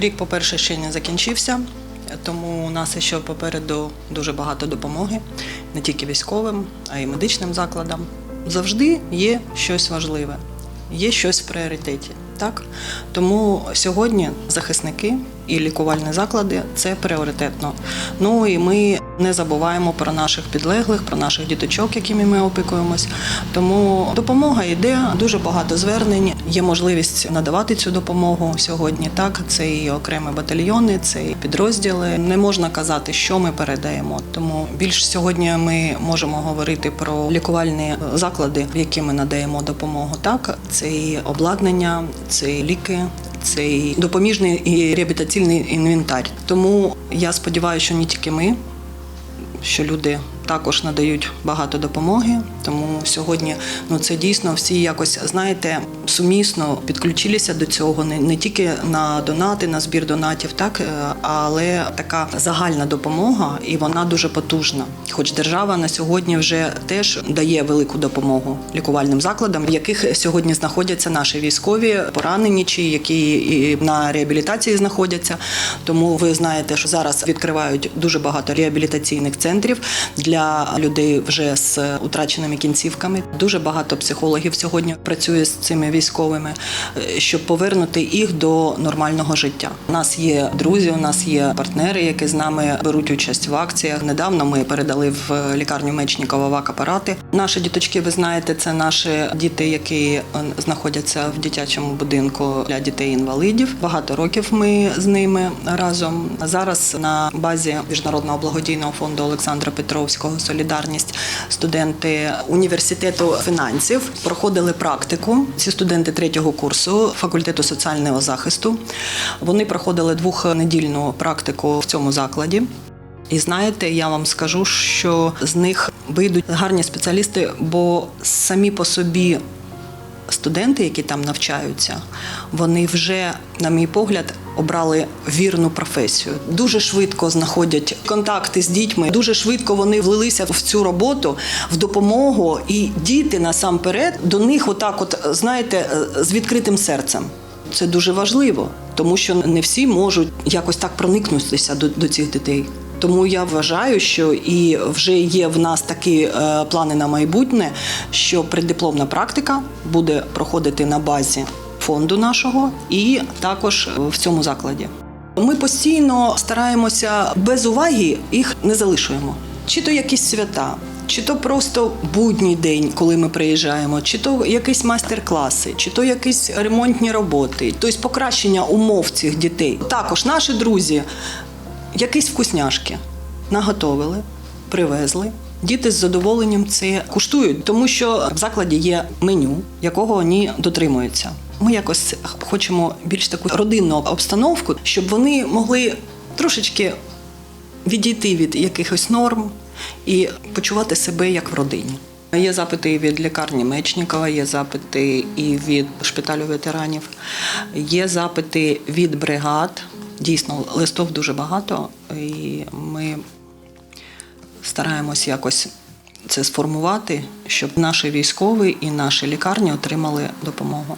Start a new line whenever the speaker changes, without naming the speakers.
Рік, по-перше, ще не закінчився, тому у нас ще попереду дуже багато допомоги не тільки військовим, а й медичним закладам. Завжди є щось важливе, є щось в пріоритеті. Так? Тому сьогодні захисники і лікувальні заклади це пріоритетно. Ну і ми не забуваємо про наших підлеглих, про наших діточок, якими ми опікуємось. Тому допомога йде, дуже багато звернень. Є можливість надавати цю допомогу сьогодні. Так, це і окремі батальйони, це і підрозділи. Не можна казати, що ми передаємо. Тому більш сьогодні ми можемо говорити про лікувальні заклади, в які ми надаємо допомогу. Так, це і обладнання, це і ліки. Це і допоміжний і реабілітаційний інвентар. Тому я сподіваюся, що не тільки ми, що люди також надають багато допомоги. Тому сьогодні ну це дійсно всі якось знаєте сумісно підключилися до цього не, не тільки на донати, на збір донатів, так е, але така загальна допомога, і вона дуже потужна. Хоч держава на сьогодні вже теж дає велику допомогу лікувальним закладам, в яких сьогодні знаходяться наші військові, поранені чи які і на реабілітації знаходяться. Тому ви знаєте, що зараз відкривають дуже багато реабілітаційних центрів для людей вже з утраченими кінцівками. Дуже багато психологів сьогодні працює з цими військовими, е, щоб повернути їх до нормального життя. У нас є друзі, у нас є партнери, які з нами беруть участь в акціях. Недавно ми передали в лікарню Мечникова вак-апарати. Наші діточки, ви знаєте, це наші діти, які е, знаходяться в дитячому будинку для дітей-інвалидів. Багато років ми з ними разом. Зараз на базі міжнародного благодійного фонду Олександра Петровського Солідарність студенти університету фінансів проходили практику. Ці студенти третього курсу факультету соціального захисту. Вони проходили двохнедільну практику в цьому закладі. І знаєте, я вам скажу, що з них вийдуть гарні спеціалісти, бо самі по собі студенти, які там навчаються, вони вже, на мій погляд, обрали вірну професію. Дуже швидко знаходять контакти з дітьми. Дуже швидко вони влилися в цю роботу, в допомогу, і діти насамперед до них, отак, от знаєте, з відкритим серцем. Це дуже важливо, тому що не всі можуть якось так проникнутися до, до цих дітей. Тому я вважаю, що і вже є в нас такі е, плани на майбутнє, що преддипломна практика буде проходити на базі фонду нашого і також в цьому закладі. Ми постійно стараємося без уваги їх не залишуємо. Чи то якісь свята, чи то просто будній день, коли ми приїжджаємо, чи то якісь майстер-класи, чи то якісь ремонтні роботи, тобто покращення умов цих дітей. Також наші друзі якісь вкусняшки наготовили, привезли. Діти з задоволенням це куштують, тому що в закладі є меню, якого вони дотримуються. Ми якось хочемо більш таку родинну обстановку, щоб вони могли трошечки відійти від якихось норм і почувати себе як в родині. Є запити і від лікарні Мечникова, є запити і від шпиталю ветеранів, є запити від бригад. Дійсно, листов дуже багато, і ми стараємось якось це сформувати, щоб наші військові і наші лікарні отримали допомогу.